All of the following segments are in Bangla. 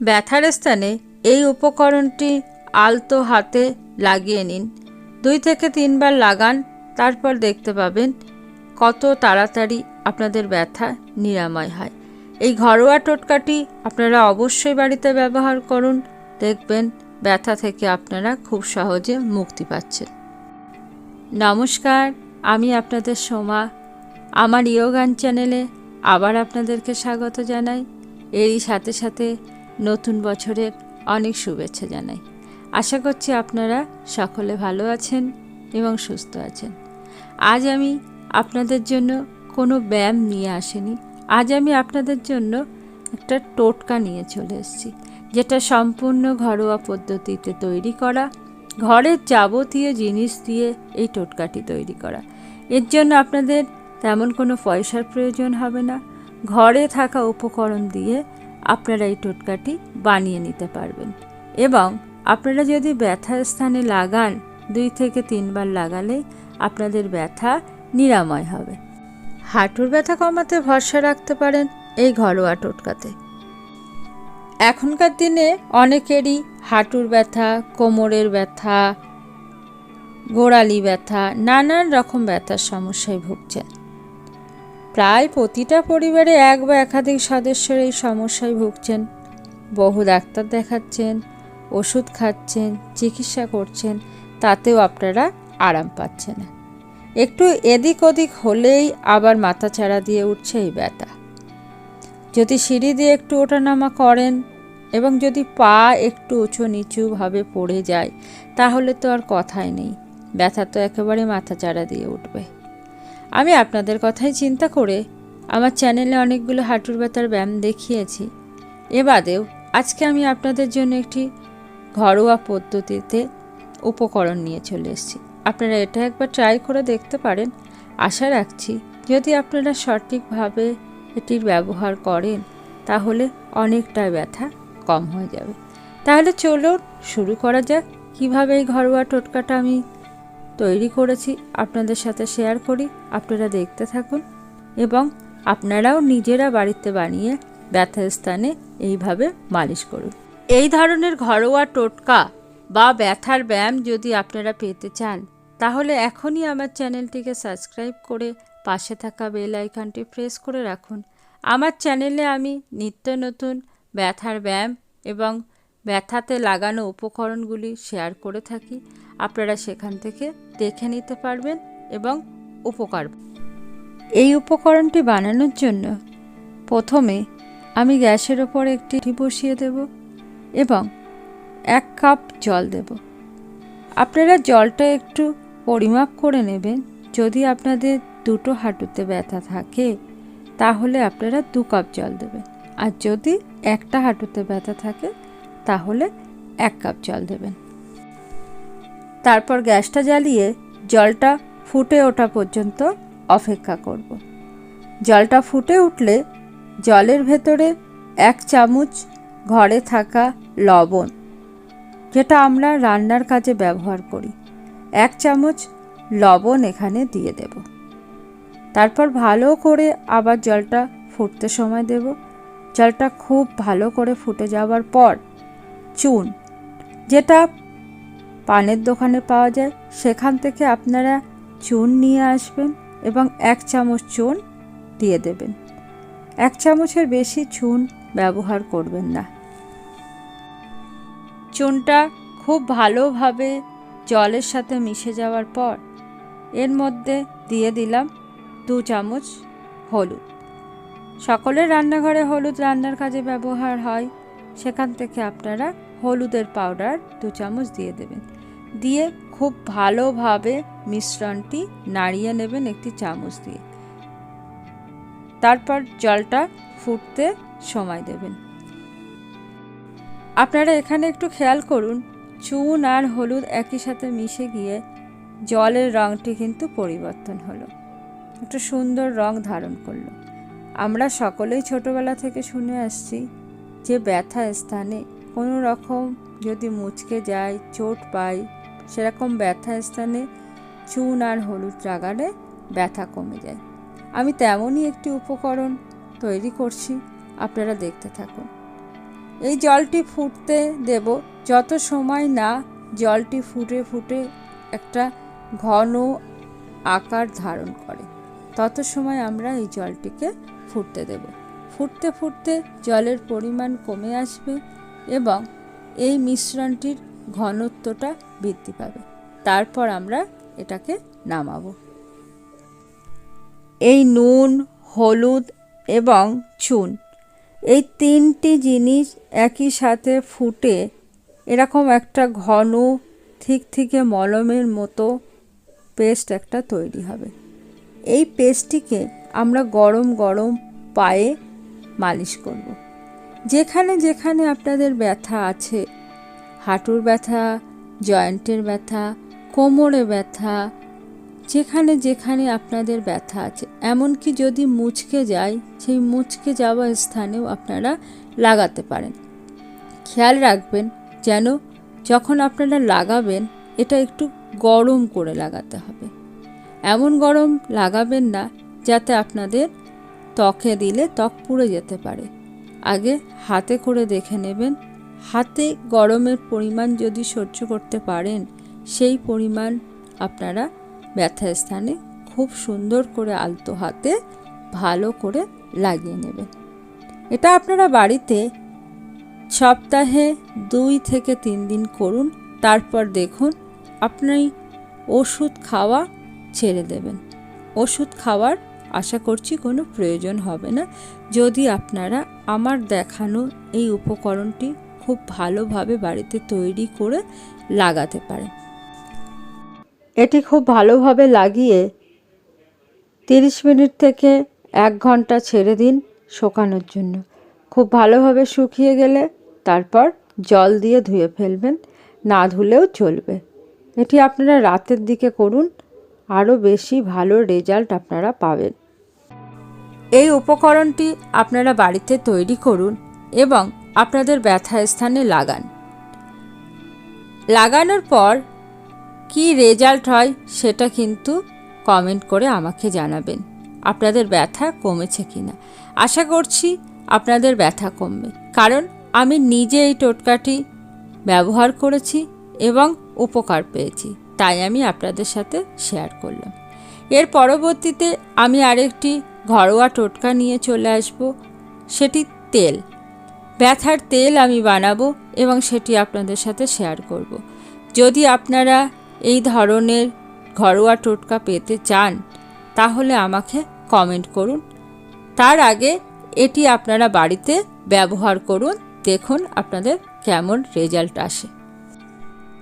ব্যথার স্থানে এই উপকরণটি আলতো হাতে লাগিয়ে নিন। দুই থেকে তিনবার লাগান, তারপর দেখতে পাবেন কত তাড়াতাড়ি আপনাদের ব্যথা নিরাময় হয়। এই ঘরোয়া টোটকাটি আপনারা অবশ্যই বাড়িতে ব্যবহার করুন। দেখবেন ব্যথা থেকে আপনারা খুব সহজে মুক্তি পাচ্ছেন। নমস্কার, আমি আপনাদের সোমা। আমার ইয়োগান চ্যানেলে আবার আপনাদেরকে স্বাগত জানাই। এরই সাথে সাথে নতুন বছরের অনেক শুভেচ্ছা জানাই। আশা করছি আপনারা সকলে ভালো আছেন এবং সুস্থ আছেন। আজ আমি আপনাদের জন্য কোনো ব্যায়াম নিয়ে আসিনি। আজ আমি আপনাদের জন্য একটা টোটকা নিয়ে চলে এসেছি, যেটা সম্পূর্ণ ঘরোয়া পদ্ধতিতে তৈরি করা, ঘরের যাবতীয় জিনিস দিয়ে এই টোটকাটি তৈরি করা। এর জন্য আপনাদের তেমন কোনো পয়সার প্রয়োজন হবে না। ঘরে থাকা উপকরণ দিয়ে আপনারা এই টোটকাটি বানিয়ে নিতে পারবেন। এবং আপনারা যদি ব্যথার স্থানে লাগান, দুই থেকে তিনবার লাগালে আপনাদের ব্যথা নিরাময় হবে। হাঁটুর ব্যথা কমাতে ভরসা রাখতে পারেন এই ঘরোয়া টোটকাতে। এখনকার দিনে অনেকেরই হাঁটুর ব্যথা, কোমরের ব্যথা, গোড়ালি ব্যথা, নানান রকম ব্যথার সমস্যায় ভুগছেন। প্রায় প্রতিটা পরিবারে এক বা একাধিক সদস্যের এই সমস্যায় ভুগছেন। বহু ডাক্তার দেখাচ্ছেন, ওষুধ খাচ্ছেন, চিকিৎসা করছেন, তাতেও আপনারা আরাম পাচ্ছেন না। একটু এদিক ওদিক হলেই আবার মাথা ছাড়া দিয়ে উঠছে এই ব্যথা। যদি সিঁড়ি দিয়ে একটু ওঠানামা করেন এবং যদি পা একটু উঁচু নিচুভাবে পড়ে যায়, তাহলে তো আর কথাই নেই। ব্যথা তো একেবারে মাথা চাড়া দিয়ে উঠবে। আমি আপনাদের কথাই চিন্তা করে আমার চ্যানেলে অনেকগুলো হাঁটুর ব্যথার ব্যায়াম দেখিয়েছি। এ বাদেও আজকে আমি আপনাদের জন্য একটি ঘরোয়া পদ্ধতিতে উপকরণ নিয়ে চলে এসেছি। আপনারা এটা একবার ট্রাই করে দেখতে পারেন। আশা রাখছি যদি আপনারা সঠিকভাবে এটির ব্যবহার করেন, তাহলে অনেকটাই ব্যথা কম হয়ে যাবে। তাহলে চলুন শুরু করা যাক। কীভাবে এই ঘরোয়া টোটকাটা আমি তৈরি করেছি, আপনাদের সাথে শেয়ার করি, আপনারা দেখতে থাকুন এবং আপনারাও নিজেরা বাড়িতে বানিয়ে ব্যথার স্থানে এইভাবে মালিশ করুন। এই ধরনের ঘরোয়া টোটকা বা ব্যথার ব্যায়াম যদি আপনারা পেতে চান, তাহলে এখনই আমার চ্যানেলটিকে সাবস্ক্রাইব করে পাশে থাকা বেল আইকনটি প্রেস করে রাখুন। আমার চ্যানেলে আমি নিত্য নতুন ব্যথার ব্যায়াম এবং ব্যথাতে লাগানো উপকরণগুলি শেয়ার করে থাকি। আপনারা সেখান থেকে দেখে নিতে পারবেন এবং উপকার এই উপকরণটি বানানোর জন্য প্রথমে আমি গ্যাসের ওপর একটি বসিয়ে দেব এবং এক কাপ জল দেব। আপনারা জলটা একটু পরিমাপ করে নেবেন। যদি আপনাদের দুটো হাঁটুতে ব্যথা থাকে, তাহলে আপনারা দু কাপ জল দেবেন। আর যদি একটা হাঁটুতে ব্যথা থাকে, তাহলে এক কাপ জল দেবেন। তারপর গ্যাসটা জ্বালিয়ে জলটা ফুটে ওঠা পর্যন্ত অপেক্ষা করব। জলটা ফুটে উঠলে জলের ভেতরে এক চামচ ঘরে থাকা লবণ, যেটা আমরা রান্নার কাজে ব্যবহার করি, এক চামচ লবণ এখানে দিয়ে দেব। তারপর ভালো করে আবার জলটা ফুটতে সময় দেব। জলটা খুব ভালো করে ফুটে যাওয়ার পর চুন, যেটা পানের দোকানে পাওয়া যায়, সেখান থেকে আপনারা চুন নিয়ে আসবেন এবং এক চামচ চুন দিয়ে দেবেন। এক চামচের বেশি চুন ব্যবহার করবেন না। চুনটা খুব ভালোভাবে জলের সাথে মিশে যাওয়ার পর এর মধ্যে দিয়ে দিলাম দু চামচ হলুদ। সকলের রান্নাঘরে হলুদ রান্নার কাজে ব্যবহার হয়, সেখান থেকে আপনারা হলুদের পাউডার দু চামচ দিয়ে দেবেন। দিয়ে খুব ভালোভাবে মিশ্রণটি নাড়িয়ে নেবেন একটি চামচ দিয়ে। তারপর জলটা ফুটতে সময় দেবেন। আপনারা এখানে একটু খেয়াল করুন, চুন আর হলুদ একই সাথে মিশে গিয়ে জলের রঙটি কিন্তু পরিবর্তন হলো। একটা সুন্দর রং ধারণ করল। আমরা সকলেই ছোটবেলা থেকে শুনে আসছি যে ব্যথা স্থানে কোনো রকম যদি মুচকে যায়, চোট পায় সেরকম ব্যথা স্থানে চুন আর হলুদ লাগালে ব্যথা কমে যায়। আমি তেমনই একটি উপকরণ তৈরি করছি, আপনারা দেখতে থাকুন। এই জলটি ফুটতে দেব, যত সময় না জলটি ফুটে ফুটে একটা ঘন আকার ধারণ করে, তত সময় আমরা এই জলটিকে ফুটতে দেব। ফুটতে ফুটতে জলের পরিমাণ কমে আসবে এবং এই মিশ্রণটির ঘনত্বটা বৃদ্ধি পাবে। তারপর আমরা এটাকে নামাবো। এই নুন, হলুদ এবং চুন, এই তিনটি জিনিস একই সাথে ফুটে এরকম একটা ঘন, ঠিক থেকে মলমের মতো পেস্ট একটা তৈরি হবে। এই পেস্টটিকে আমরা গরম গরম পায়ে মালিশ করব। যেখানে যেখানে আপনাদের ব্যথা আছে হাঁটুর ব্যথা, জয়েন্টের ব্যথা, কোমরে ব্যথা, যেখানে যেখানে আপনাদের ব্যথা আছে। এমনকি যদি মুচকে যায় সেই মুচকে যাওয়া স্থানেও আপনারা লাগাতে পারেন। খেয়াল রাখবেন যেন যখন আপনারা লাগাবেন, এটা একটু গরম করে লাগাতে হবে। এমন গরম লাগাবেন না যাতে আপনাদের ত্বকে দিলে ত্বক পুড়ে যেতে পারে। আগে হাতে করে দেখে নেবেন হাতে গরমের পরিমাণ যদি সহ্য করতে পারেন, সেই পরিমাণ আপনারা ব্যথা স্থানে খুব সুন্দর করে আলতো হাতে ভালো করে লাগিয়ে নেবেন। এটা আপনারা বাড়িতে সপ্তাহে দুই থেকে তিন দিন করুন, তারপর দেখুন আপনি ওষুধ খাওয়া ছেড়ে দেবেন। ওষুধ খাওয়ার আশা করছি কোনো প্রয়োজন হবে না। যদি আপনারা আমার দেখানো এই উপকরণটি খুব ভালোভাবে বাড়িতে তৈরি করে লাগাতে পারেন এটি খুব ভালোভাবে লাগিয়ে তিরিশ মিনিট থেকে এক ঘণ্টা ছেড়ে দিন শুকানোর জন্য। খুব ভালোভাবে শুকিয়ে গেলে তারপর জল দিয়ে ধুয়ে ফেলবেন, না ধুলেও চলবে। এটি আপনারা রাতের দিকে করুন, আরও বেশি ভালো রেজাল্ট আপনারা পাবেন। এই উপকরণটি আপনারা বাড়িতে তৈরি করুন এবং আপনাদের ব্যথা স্থানে লাগান। লাগানোর পর কি রেজাল্ট হয় সেটা কিন্তু কমেন্ট করে আমাকে জানাবেন, আপনাদের ব্যথা কমেছে কিনা। আশা করছি আপনাদের ব্যথা কমবে, কারণ আমি নিজে এই টোটকাটি ব্যবহার করেছি এবং উপকার পেয়েছি, তাই আমি আপনাদের সাথে শেয়ার করলাম। এর পরবর্তীতে আমি আরেকটি ঘরোয়া টোটকা নিয়ে চলে আসব, সেটি তেল। ব্যথার তেল আমি বানাবো এবং সেটি আপনাদের সাথে শেয়ার করব। যদি আপনারা এই ধরনের ঘরোয়া টোটকা পেতে চান, তাহলে আমাকে কমেন্ট করুন। তার আগে এটি আপনারা বাড়িতে ব্যবহার করুন। দেখুন আপনাদের কেমন রেজাল্ট আসে।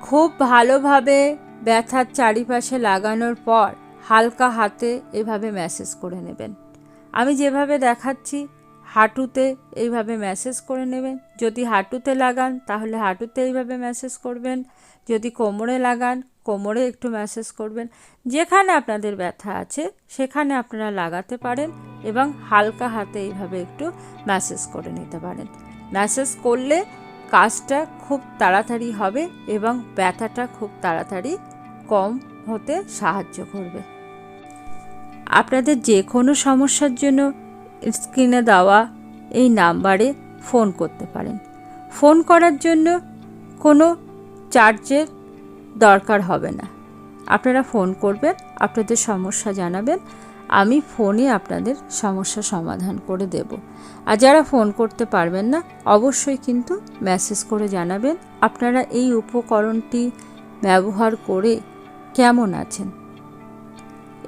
খুব ভালোভাবে ব্যথার চারিপাশে লাগানোর পর হালকা হাতে এভাবে ম্যাসেজ করে নেবেন। আমি যেভাবে দেখাচ্ছি হাঁটুতে এইভাবে ম্যাসেজ করে নেবেন। যদি হাঁটুতে লাগান, তাহলে হাঁটুতে এইভাবে ম্যাসেজ করবেন। যদি কোমরে লাগান, কোমরে একটু ম্যাসেজ করবেন। যেখানে আপনাদের ব্যথা আছে, সেখানে আপনারা লাগাতে পারেন এবং হালকা হাতে এইভাবে একটু ম্যাসেজ করে নিতে পারেন। ম্যাসেজ করলে কাজটা খুব তাড়াতাড়ি হবে এবং ব্যথাটা খুব তাড়াতাড়ি কম হতে সাহায্য করবে। আপনাদের যে কোনো সমস্যার জন্য স্ক্রিনে দেওয়া এই নাম্বারে ফোন করতে পারেন। ফোন করার জন্য কোনো চার্জের দরকার হবে না। আপনারা ফোন করবেন, আপনাদের সমস্যা জানাবেন, আমি ফোনে আপনাদের সমস্যা সমাধান করে দেব। আর যারা ফোন করতে পারবেন না, অবশ্যই কিন্তু মেসেজ করে জানাবেন, আপনারা এই উপকরণটি ব্যবহার করে কেমন আছেন।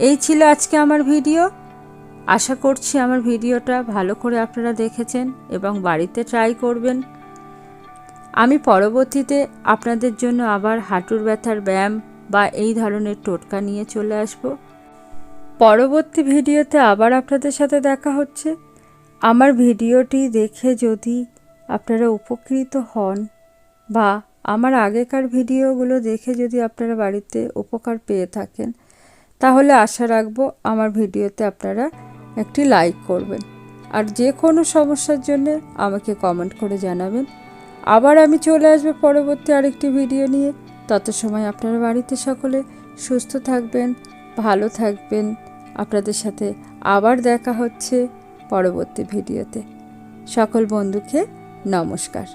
এই ছিল আজকে আমার ভিডিও। আশা করছি আমার ভিডিওটা ভালো করে আপনারা দেখেছেন এবং বাড়িতে ট্রাই করবেন। আমি পরবর্তীতে আপনাদের জন্য আবার হাঁটুর ব্যথার ব্যায়াম বা এই ধরনের টোটকা নিয়ে চলে আসব। পরবর্তী ভিডিওতে আবার আপনাদের সাথে দেখা হচ্ছে। আমার ভিডিওটি দেখে যদি আপনারা উপকৃত হন বা আমার আগেকার ভিডিওগুলো দেখে যদি আপনারা বাড়িতে উপকার পেয়ে থাকেন, তাহলে আশা রাখব আমার ভিডিওতে আপনারা একটি লাইক করবেন। আর যে কোনো সমস্যার জন্য আমাকে কমেন্ট করে জানাবেন। আবার আমি চলে আসব পরবর্তী আরেকটি ভিডিও নিয়ে। তত সময় আপনারা বাড়িতে সকলে সুস্থ থাকবেন, ভালো থাকবেন। আপনাদের সাথে আবার দেখা হচ্ছে পরবর্তী ভিডিওতে সকল বন্ধুকে নমস্কার।